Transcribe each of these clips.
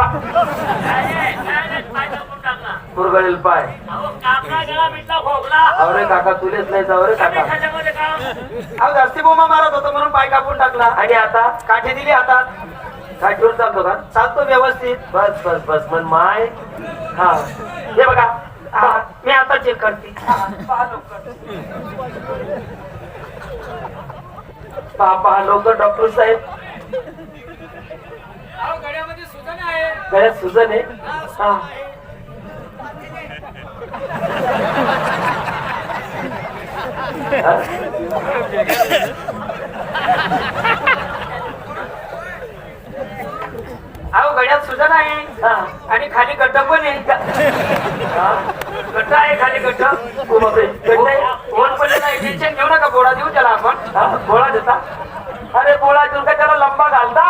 पा- पाय. अरे काका तुलेच नाही अरे काका. अहो जास्ती बोमा मारत होतो म्हणून पाय कापून टाकला. आणि आता? काठी दिली हातात काठीवर चालतो का? चालतो व्यवस्थित. बस बस बस. मन माय. हा. हे बघा. हा, मी आता चेक करते. पहा पहा लवकर डॉक्टर साहेब. गळ्यात सुजन आहे? हा अहो गड्यात सुजन आहे. हा. आणि खाली गड्ड पण आहे. हा. गड्ड आहे खाली गड्ड? ओन पण नाही टेन्शन घेऊ नका बोडा देऊ त्याला आपण. गोळा देता. अरे गोळा देऊन का त्याला लंबा घालता?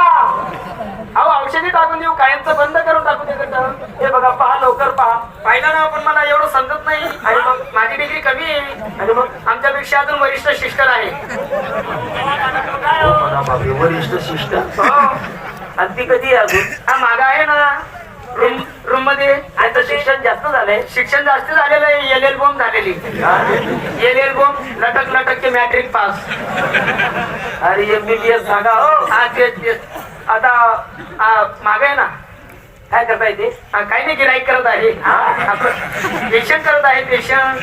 अहो औषधी टाकून देऊ कायमचं बंद करून टाकू गड्ड हे बघा पहा लवकर पहा. पाहिलं ना पण मला एवढं समजत नाही. आणि मग माझी डिग्री कमी आहे. आणि मग आमच्यापेक्षा अजून वरिष्ठ शिष्कर आहे. बापरे, वरिष्ठ शिष्ट हो. आणि ती कधी अजून? हा मागा आहे ना. रूम रूममध्ये आता शिक्षण जास्त झालंय. शिक्षण जास्त झालेलं आहे. एल एल बॉम्ब झालेली. हा? एल एल बॉम्ब लटक लटक के मॅट्रिक पास अरे एमबीबीएस सांगा हो. हा आता माग आहे ना. काय करता येते काही नाही गिराईक करत आहे. पेशंट करत आहे पेशंट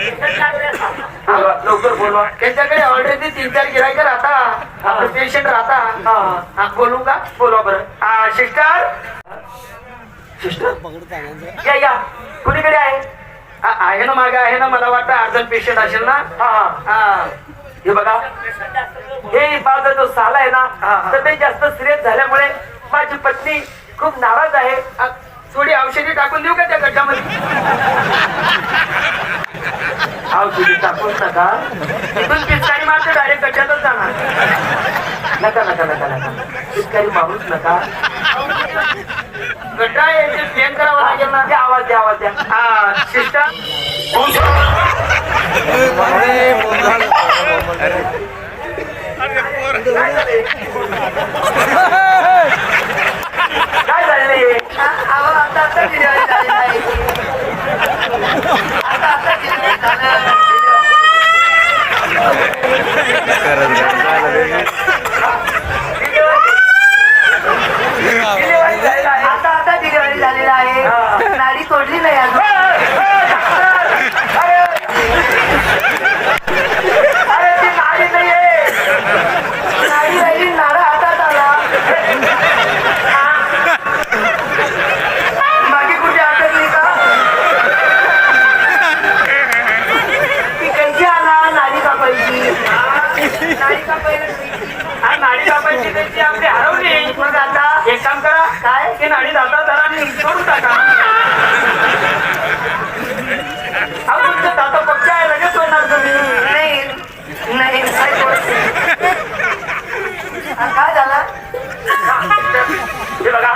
लवकर बोलवा. त्यांच्याकडे ऑलरेडी तीन चार गिरायक राहता. आपले पेशंट राहता. बोलू का? बोलवा बरं. हा, सिस्टर सिस्टर या या. कुणीकडे आहे? आहे ना मागे आहे ना मला वाटतं अर्जन पेशंट असेल ना? हा. हा. बघा. हे माझा जो साला आहे ना? हा. तब्येत जास्त सिरियस झाल्यामुळे माझी पत्नी खूप नाराज आहे. थोडी औषधी टाकून देऊ का त्या गड्ड्यामध्ये औषधी टाकून नका. तिथून पिचकारी मारते डायरेक्ट गड्ड्यातच जाणार. नका नका नका नका. पिचकारी मारूच नका. गड्डा आहे ते प्लेन करावं लागेल ना. द्या आवाज द्या आवाज द्या. हा सिस्टर. काय झालंय? काय झालेलं आहे? डिलिव्हरी झालेलं आहे. आता आता डिलिव्हरी झालेला आहे नाडी तोडली नाही अजून अरे अरे ती नाडी नाहीये नाडी राहिली नाडा हातात आला मागे कुठे अटकली का ती कैसी आला नाडी कापायची हा नाडी कापायची त्यांची आपली हरवली. मग आता एक काम करा. काय? ते नाडी जाता जरा आणि सोडून टाका. अहो तुमचं दाता पक्ष आहे लगेच सोडणार तुम्ही. नाही नाही काय झाला? हे बघा.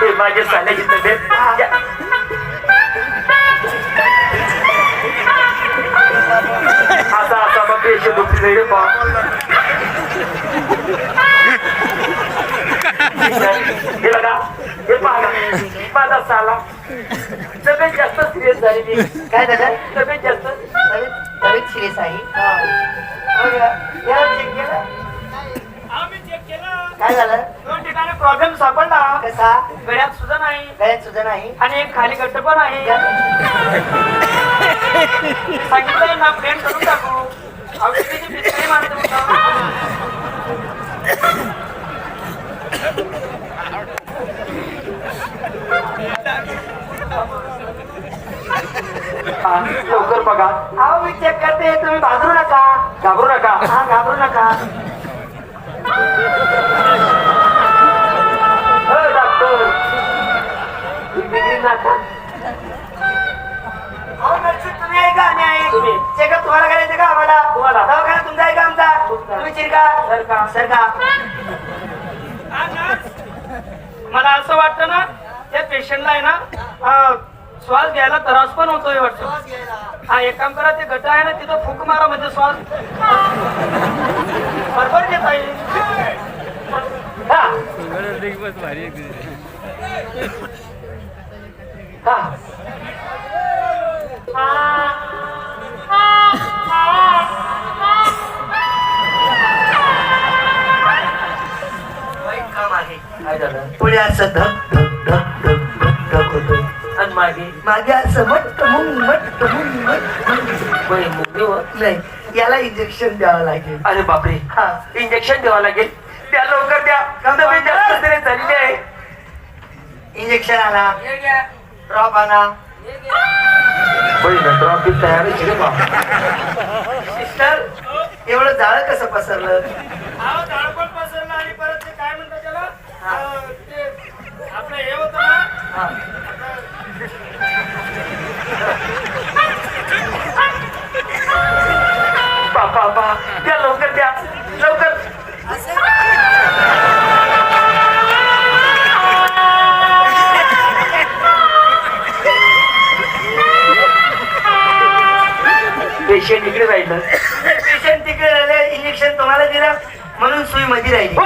हे माझे तब्येत. पेशी माझा साला तब्येत जास्त सिरियस झालेली काय झालं तब्येत जास्त तब्येत सिरियस आहे मग याला चेक केलं? काय झालं दोन ठिकाणी प्रॉब्लेम सापडला कसा गळ्यात सुद्धा नाही गळ्यात सुद्धा नाही आणि एक खाली गट्ट पण आहे सांगितलं ना प्लेन करून टाकू लवकर बघा. अहो मी चेक करते. तुम्ही भाजरू नका. घाबरू नका. हा घाबरू नका. हो, डॉक्टर नका. चिरका सरका. सरका मला असं वाटतं ना त्या पेशंटला आहे ना श्वास घ्यायला त्रास पण होतोय वाटतं. हा एक काम करा ते गट आहे ना तिथं फुक मारा म्हणजे श्वास. बरोबर घेता येईल हा. पुढे असं धक धक धक धक धक धक होतं. आणि मागे? मागे असं मट्ट मुंग मट्ट मुंग मट्ट मुंग. बळी मुंगी वर. नाही याला इंजेक्शन द्यावं लागेल. अरे बापरे. हा. इंजेक्शन द्यावं लागेल? द्या लवकर द्या. तब्येत जास्त झालेली आहे. इंजेक्शन आणा. ड्रॉप आणा. ना ड्रॉप तयार आहे रे बाप सिस्टर एवढं जाळ कसं पसरलं? बापा बा द्या लवकर द्या. लवकर. पेशंट इकडे राहिलं. पेशंट तिकडे राहिले इंजेक्शन तुम्हाला दिलं म्हणून सुई मध्ये राहिली.